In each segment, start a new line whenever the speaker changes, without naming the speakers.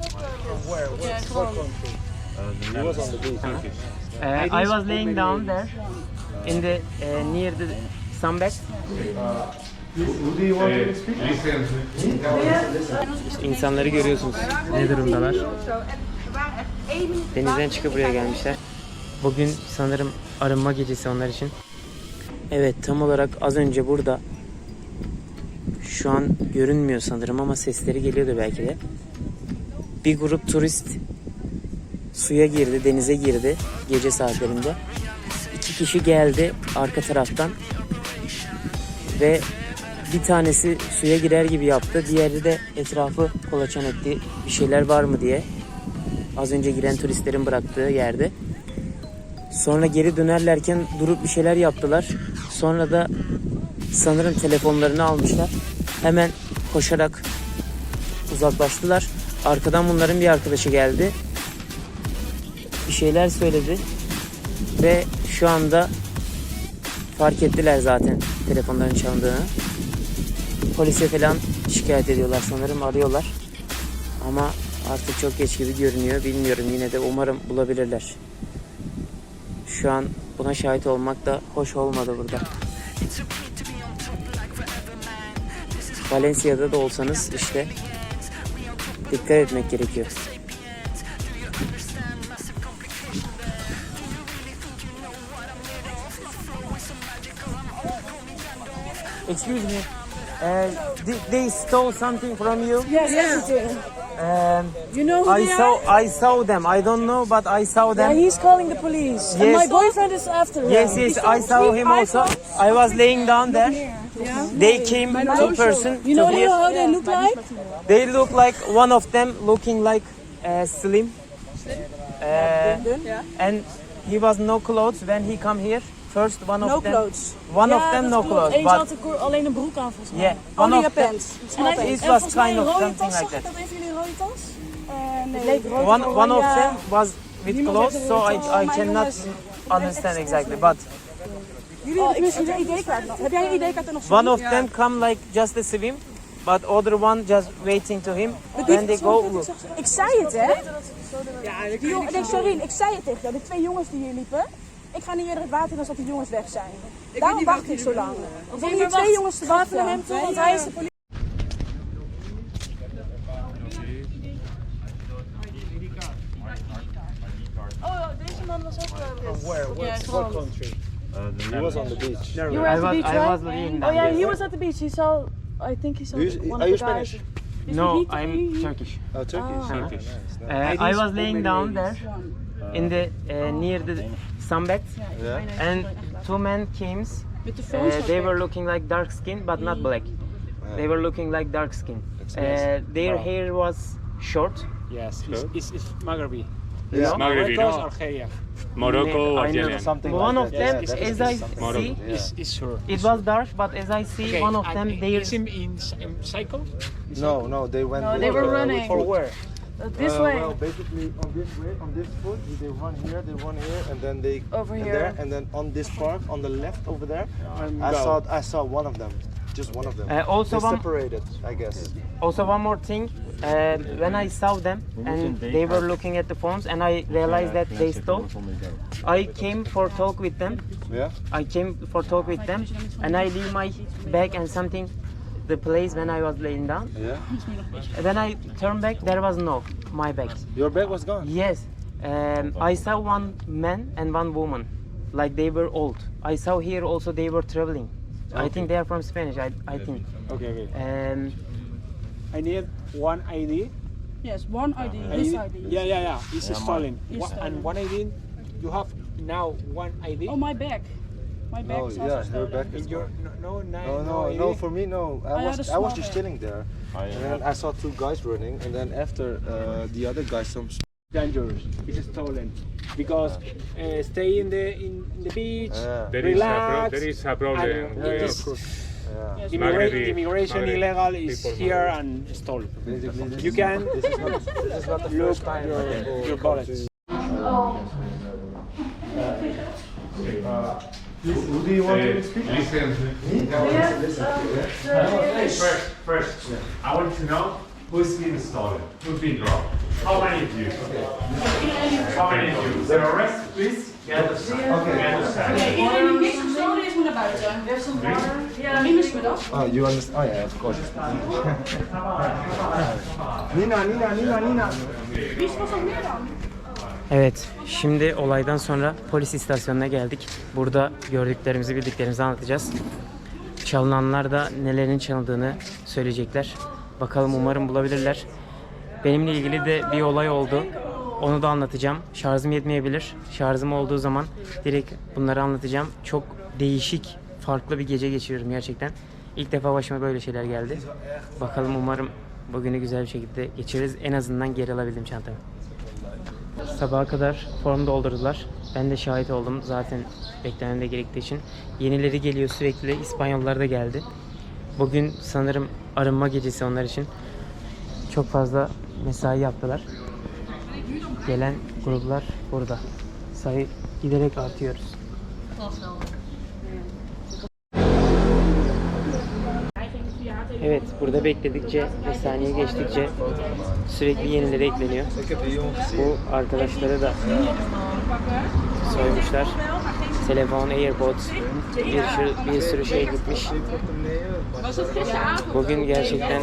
uh,
Where? Where? What country? He was on the beach.
Uh, I was laying down there in the uh, near the sunbed. İşte insanları görüyorsunuz. Ne durumdalar? Denizden çıkıp buraya gelmişler. Bugün sanırım arınma gecesi onlar için. Evet tam olarak az önce burada şu an görünmüyor sanırım ama sesleri geliyordu belki de. Bir grup turist suya girdi, denize girdi gece saatlerinde. İki kişi geldi arka taraftan ve bir tanesi suya girer gibi yaptı. Diğeri de etrafı kolaçan etti. Bir şeyler var mı diye. Az önce giren turistlerin bıraktığı yerde. Sonra geri dönerlerken durup bir şeyler yaptılar. Sonra da sanırım telefonlarını almışlar. Hemen koşarak uzaklaştılar. Arkadan bunların bir arkadaşı geldi. Bir şeyler söyledi. Ve şu anda fark ettiler zaten telefonların çalındığını. Polise falan şikayet ediyorlar sanırım arıyorlar. Ama artık çok geç gibi görünüyor. Bilmiyorum yine de umarım bulabilirler. Şu an buna şahit olmak da hoş olmadı burada. Valencia'da da olsanız işte dikkat etmek gerekiyor. Excuse me. Uh, they, they stole something from you.
Yes, everything.
Um,
You know who
I
they
saw
are?
I saw them. I don't know, but I saw
Yeah,
them.
he's calling the police. And
Yes.
my boyfriend is after him.
Yes, yes, I saw him also. I was laying down there. They came two person
You know
to here.
how they look like?
They look like one of them looking like uh, slim. Uh, and he was no clothes when he come here. First one of
No
them.
clothes.
One
ja,
of them no
klopt.
clothes.
Eentje
But
had een koor- alleen een broek aan volgens mij.
yeah, one
Only
of them.
pants.
It
Small pants. En
was
volgens mij
kind
een
of
rode
something
tas.
like
Zag
that.
ik dat een van jullie een rode tas? Eh, nee. Het leek rood
One
of
one of them was with clothes, so I. I cannot understand exactly. But
Jullie hebben tenminste een ID-kaart nog. Heb jij een ID-kaart er nog?
one of them come like just to swim, but other one just waiting to him. When they go look.
Ik zei het, hè? Ja, die jong- nee, sorry, ik zei het tegen jou. De twee jongens die hier liepen. Ik ga niet eerder het water in als dat die jongens weg zijn. Daarom wacht ik zo lang. Er zijn hier twee jongens te wachten naar hem toe, want hij is de politie. Oh, deze man was ook
Where? Where? what country? He was on the beach.
You were
I
at the
was
beach,
I
right?
was laying
Oh yeah, he was at the beach. He saw, I think he saw
You-
one
are
of
you
the guys.
No, I'm Turkish.
Oh, Turkish.
Ah.
Nice, nice.
Uh, I was laying down there in the uh, near the sunbed,
Yeah.
and two men came.
Met de
Uh,
phones
they were looking like dark skin, but not black. They were looking like dark skin. Uh, their hair was short.
Yes, it's, it's, it's Maghrebi.
Yeah.
Maghrebi,
Morocco,
no?
Algeria.
Morocco,
I know
Algerian.
Something
One
like
of
that.
them,
Yeah,
as I
something.
see,
Yeah.
It's, it's sure.
it was dark, but as I see,
Okay,
one of them, they
Is him in, in cycle?
No, no, they went.
No,
with,
they were
uh,
running.
For foot.
Where?
this
Uh,
way.
Well, basically on this way, on this foot, they run here, they run here, and then they
Over
and
here.
there, and then on this park on the left over there,
And
I
go.
saw I saw one of them, just one of them.
Uh, also
they
one-
separated, I guess.
Also, one more thing. Uh, when I saw them and they were looking at the phones, and I realized that they stole, I came for talk with them.
Yeah.
I came for talk with them, and I leave my bag and something, the place when I was laying down.
Yeah.
When I turned back, there was no my bag.
Your bag was gone.
Yes, um, I saw one man and one woman, like they were old. I saw here also they were traveling. I think they are from Spanish. I, I think.
Okay, okay.
Um,
I need one ID.
Yes, one ID. This ID.
Yeah, yeah, yeah. It's stolen.
It's stolen.
And one ID, you have now one ID.
Oh, my bag. My bag
No,
is
yeah,
also
her
stolen.
bag is
your no, no,
No,
no,
no, no. For me, no. I
had
was
a
I was just
bag.
chilling there, and then I saw two guys running, and then after uh, the other guy, some
dangerous. It's stolen because uh, stay in the in the beach.
Yeah.
There is, a pro-
Relax.
there is a problem.
and
with
it is-
Yeah.
Immigra-
Maghrebi-
immigration
Maghrebi
illegal is
people
here
Maghrebi.
and stolen.
Basically, this
You
is
can
Not, this is not. This is not the
look
first time.
your,
people
your
come Who do you want to speak?
Listen. First, first, I want to know Who's been stolen? Who's been robbed? How many of you? How many of you? The arrest, please. Get the sign.
Okay.
Get the sign.
Iedereen die niks gestolen is, moet naar buiten. Ja, wie is me dat?
Oh, you understand? Oh yeah, of course. Nina, Nina, Nina, Nina.
Wie was nog meer dan?
Evet, şimdi olaydan sonra polis istasyonuna geldik. Burada gördüklerimizi, bildiklerimizi anlatacağız. Çalınanlar da nelerin çalındığını söyleyecekler. Bakalım umarım bulabilirler. Benimle ilgili de bir olay oldu. Onu da anlatacağım. Şarjım yetmeyebilir. Şarjım olduğu zaman direkt bunları anlatacağım. Çok değişik, farklı bir gece geçiriyorum gerçekten. İlk defa başıma böyle şeyler geldi. Bakalım umarım bugünü güzel bir şekilde geçiririz. En azından geri alabildim çantamı. Sabaha kadar form doldurdular. Ben de şahit oldum zaten beklemem de gerektiği için. Yenileri geliyor sürekli. İspanyollar da geldi. Bugün sanırım arınma gecesi onlar için. Çok fazla mesai yaptılar. Gelen gruplar burada. Sayı giderek artıyoruz. Evet, burada bekledikçe ve saniye geçtikçe sürekli yenileri ekleniyor. Bu arkadaşları da soymuşlar. Telefon, AirPods, bir sürü, bir sürü şey gitmiş. Bugün gerçekten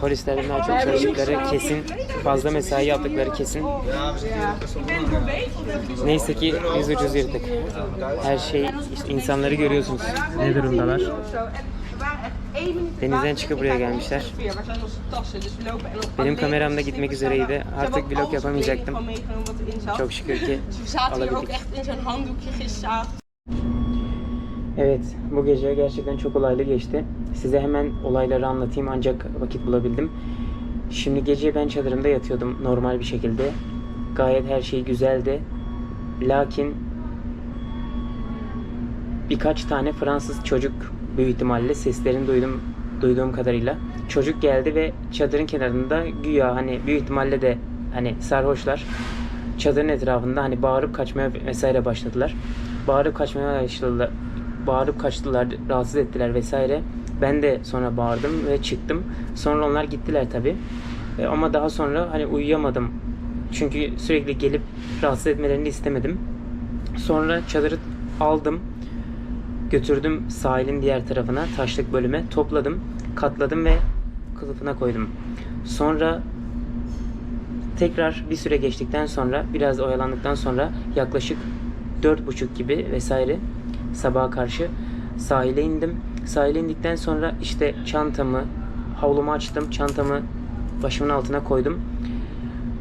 polislerden daha çok çalıştıkları kesin, fazla mesai yaptıkları kesin. Neyse ki biz ucuz yırttık. Her şey, işte insanları görüyorsunuz. Ne durumdalar? Denizden çıkıp buraya gelmişler. Benim kameram da gitmek üzereydi. Artık vlog yapamayacaktım. Çok şükür ki alabildik. Evet, bu gece gerçekten çok olaylı geçti. Size hemen olayları anlatayım ancak vakit bulabildim. Şimdi gece ben çadırımda yatıyordum normal bir şekilde. Gayet her şey güzeldi. Lakin birkaç tane Fransız çocuk büyük ihtimalle seslerini duydum duyduğum kadarıyla. Çocuk geldi ve çadırın kenarında güya hani büyük ihtimalle de hani sarhoşlar çadırın etrafında hani bağırıp kaçmaya vesaire başladılar. Bağırıp kaçmaya başladılar. Bağırıp kaçtılar, rahatsız ettiler vesaire. Ben de sonra bağırdım ve çıktım. Sonra onlar gittiler tabi. Ama daha sonra hani uyuyamadım. Çünkü sürekli gelip rahatsız etmelerini istemedim. Sonra çadırı aldım. Götürdüm sahilin diğer tarafına, taşlık bölüme. Topladım, katladım ve kılıfına koydum. Sonra tekrar bir süre geçtikten sonra, biraz oyalandıktan sonra yaklaşık dört buçuk gibi vesaire sabaha karşı sahile indim. Sahile indikten sonra işte çantamı, havlumu açtım, çantamı başımın altına koydum.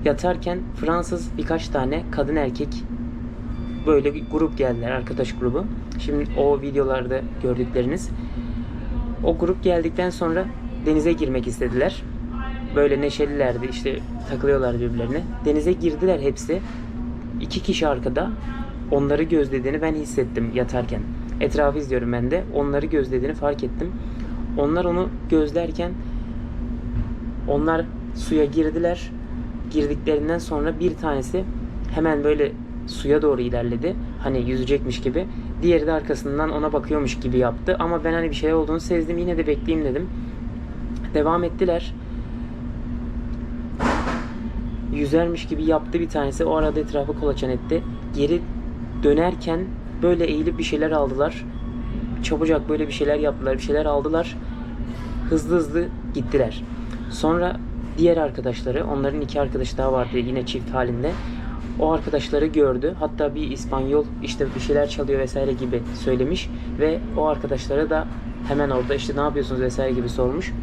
Yatarken Fransız birkaç tane kadın erkek böyle bir grup geldiler, arkadaş grubu. Şimdi o videolarda gördükleriniz. O grup geldikten sonra denize girmek istediler. Böyle neşelilerdi işte takılıyorlar birbirlerine. Denize girdiler hepsi. İki kişi arkada. Onları gözlediğini ben hissettim yatarken. Etrafı izliyorum ben de. Onları gözlediğini fark ettim. Onlar onu gözlerken onlar suya girdiler. Girdiklerinden sonra bir tanesi hemen böyle suya doğru ilerledi. Hani yüzecekmiş gibi. Diğeri de arkasından ona bakıyormuş gibi yaptı. Ama ben hani bir şey olduğunu sezdim. Yine de bekleyeyim dedim. Devam ettiler. Yüzermiş gibi yaptı bir tanesi. O arada etrafı kolaçan etti. Geri dönerken böyle eğilip bir şeyler aldılar. Çabucak böyle bir şeyler yaptılar. Bir şeyler aldılar. Hızlı hızlı gittiler. Sonra diğer arkadaşları, onların iki arkadaşı daha vardı yine çift halinde. O arkadaşları gördü. Hatta bir İspanyol işte bir şeyler çalıyor vesaire gibi söylemiş ve o arkadaşları da hemen orada işte ne yapıyorsunuz vesaire gibi sormuş.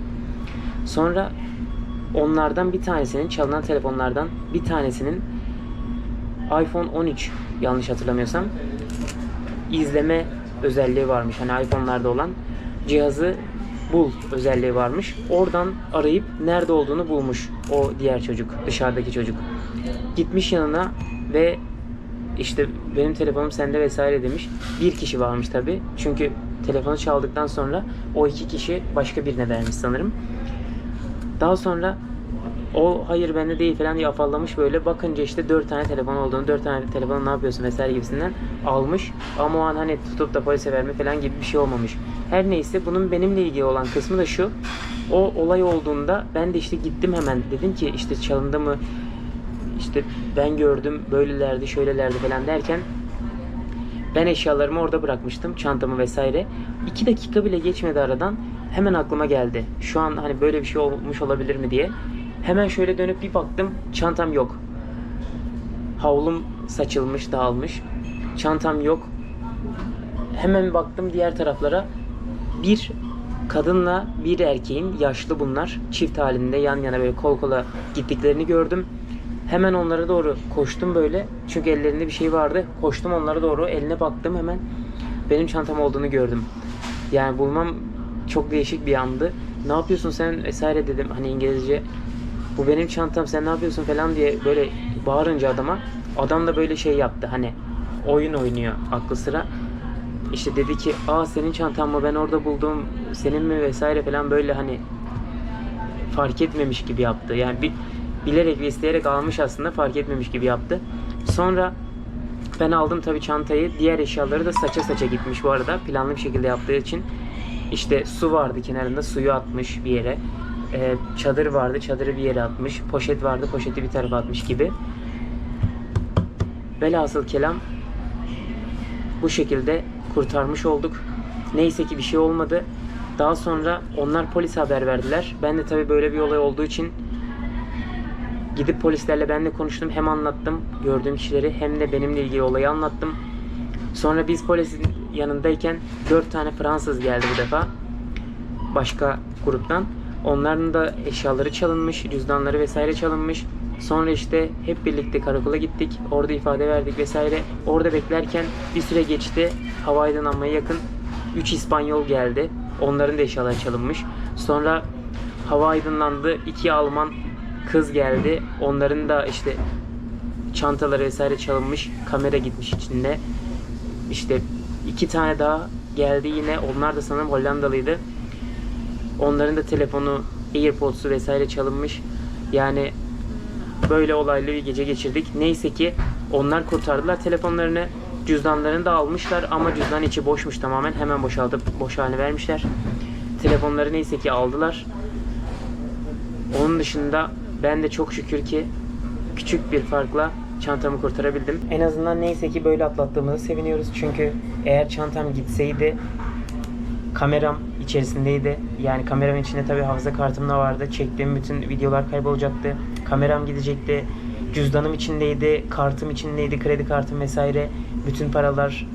Sonra onlardan bir tanesinin çalınan telefonlardan bir tanesinin iPhone 13 yanlış hatırlamıyorsam izleme özelliği varmış. Hani iPhone'larda olan cihazı bul özelliği varmış. Oradan arayıp nerede olduğunu bulmuş o diğer çocuk, dışarıdaki çocuk. Gitmiş yanına ve işte benim telefonum sende vesaire demiş. Bir kişi varmış tabi. Çünkü telefonu çaldıktan sonra o iki kişi başka birine vermiş sanırım. Daha sonra o hayır bende değil falan diye afallamış böyle. Bakınca işte dört tane telefon olduğunu, dört tane telefonu ne yapıyorsun vesaire gibisinden almış. Ama o an hani tutup da polise verme falan gibi bir şey olmamış. Her neyse bunun benimle ilgili olan kısmı da şu. O olay olduğunda ben de işte gittim hemen dedim ki işte çalındı mı işte ben gördüm böylelerdi şöylelerdi falan derken ben eşyalarımı orada bırakmıştım çantamı vesaire. İki dakika bile geçmedi aradan hemen aklıma geldi. Şu an hani böyle bir şey olmuş olabilir mi diye. Hemen şöyle dönüp bir baktım çantam yok. Havlum saçılmış dağılmış. Çantam yok. Hemen baktım diğer taraflara. Bir kadınla bir erkeğin yaşlı bunlar çift halinde yan yana böyle kol kola gittiklerini gördüm. Hemen onlara doğru koştum böyle. Çünkü ellerinde bir şey vardı. Koştum onlara doğru. Eline baktım hemen. Benim çantam olduğunu gördüm. Yani bulmam çok değişik bir andı. Ne yapıyorsun sen vesaire dedim hani İngilizce. Bu benim çantam sen ne yapıyorsun falan diye böyle bağırınca adama. Adam da böyle şey yaptı hani oyun oynuyor aklı sıra. İşte dedi ki aa senin çantan mı ben orada buldum senin mi vesaire falan böyle hani fark etmemiş gibi yaptı. Yani bir bilerek ve isteyerek almış aslında fark etmemiş gibi yaptı. Sonra ben aldım tabii çantayı. Diğer eşyaları da saça saça gitmiş bu arada. Planlı bir şekilde yaptığı için. İşte su vardı kenarında suyu atmış bir yere. Ee, çadır vardı çadırı bir yere atmış. Poşet vardı poşeti bir tarafa atmış gibi. Velhasıl kelam bu şekilde kurtarmış olduk. Neyse ki bir şey olmadı. Daha sonra onlar polis haber verdiler. Ben de tabii böyle bir olay olduğu için gidip polislerle ben de konuştum. Hem anlattım gördüğüm kişileri hem de benimle ilgili olayı anlattım. Sonra biz polisin yanındayken dört tane Fransız geldi bu defa. Başka gruptan. Onların da eşyaları çalınmış, cüzdanları vesaire çalınmış. Sonra işte hep birlikte karakola gittik. Orada ifade verdik vesaire. Orada beklerken bir süre geçti. Hava aydınlanmaya yakın 3 İspanyol geldi. Onların da eşyaları çalınmış. Sonra hava aydınlandı. 2 Alman kız geldi. Onların da işte çantaları vesaire çalınmış. Kamera gitmiş içinde. İşte iki tane daha geldi yine. Onlar da sanırım Hollandalıydı. Onların da telefonu, AirPods'u vesaire çalınmış. Yani böyle olaylı bir gece geçirdik. Neyse ki onlar kurtardılar telefonlarını. Cüzdanlarını da almışlar ama cüzdan içi boşmuş tamamen. Hemen boşaltıp boş haline vermişler. Telefonları neyse ki aldılar. Onun dışında ben de çok şükür ki küçük bir farkla çantamı kurtarabildim. En azından neyse ki böyle atlattığımızı seviniyoruz. Çünkü eğer çantam gitseydi kameram içerisindeydi. Yani kameramın içinde tabii hafıza kartım da vardı. Çektiğim bütün videolar kaybolacaktı. Kameram gidecekti. Cüzdanım içindeydi, kartım içindeydi, kredi kartım vesaire. Bütün paralar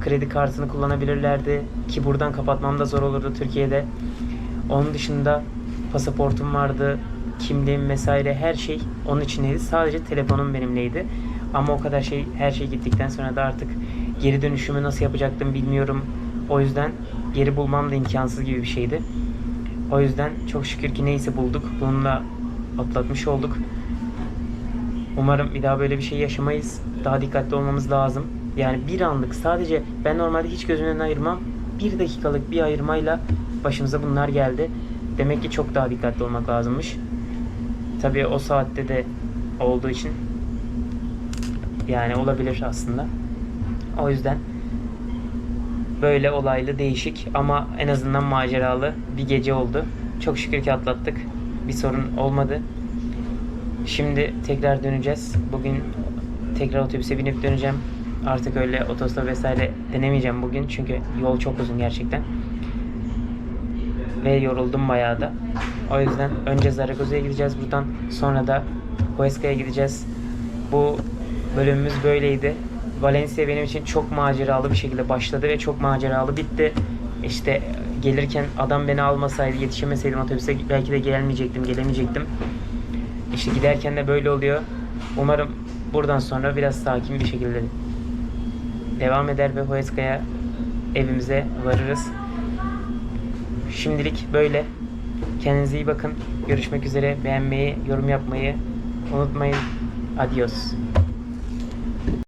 kredi kartını kullanabilirlerdi ki buradan kapatmam da zor olurdu Türkiye'de. Onun dışında pasaportum vardı, kimliğim vesaire her şey onun içindeydi. Sadece telefonum benimleydi. Ama o kadar şey her şey gittikten sonra da artık geri dönüşümü nasıl yapacaktım bilmiyorum. O yüzden geri bulmam da imkansız gibi bir şeydi. O yüzden çok şükür ki neyse bulduk. Bununla atlatmış olduk. Umarım bir daha böyle bir şey yaşamayız. Daha dikkatli olmamız lazım. Yani bir anlık sadece ben normalde hiç gözümün önünden ayırmam. Bir dakikalık bir ayırmayla başımıza bunlar geldi. Demek ki çok daha dikkatli olmak lazımmış. Tabii o saatte de olduğu için yani olabilir aslında. O yüzden böyle olaylı, değişik ama en azından maceralı bir gece oldu. Çok şükür ki atlattık. Bir sorun olmadı. Şimdi tekrar döneceğiz. Bugün tekrar otobüse binip döneceğim. Artık öyle otostop vesaire denemeyeceğim bugün. Çünkü yol çok uzun gerçekten. Ve yoruldum bayağı da. O yüzden önce Zaragoza'ya gideceğiz buradan. Sonra da Huesca'ya gideceğiz. Bu bölümümüz böyleydi. Valencia benim için çok maceralı bir şekilde başladı ve çok maceralı bitti. İşte gelirken adam beni almasaydı, yetişemeseydim otobüse belki de gelmeyecektim, gelemeyecektim. İşte giderken de böyle oluyor. Umarım buradan sonra biraz sakin bir şekilde devam eder ve Huesca'ya evimize varırız. Şimdilik böyle. Kendinize iyi bakın. Görüşmek üzere. Beğenmeyi, yorum yapmayı unutmayın. Adios.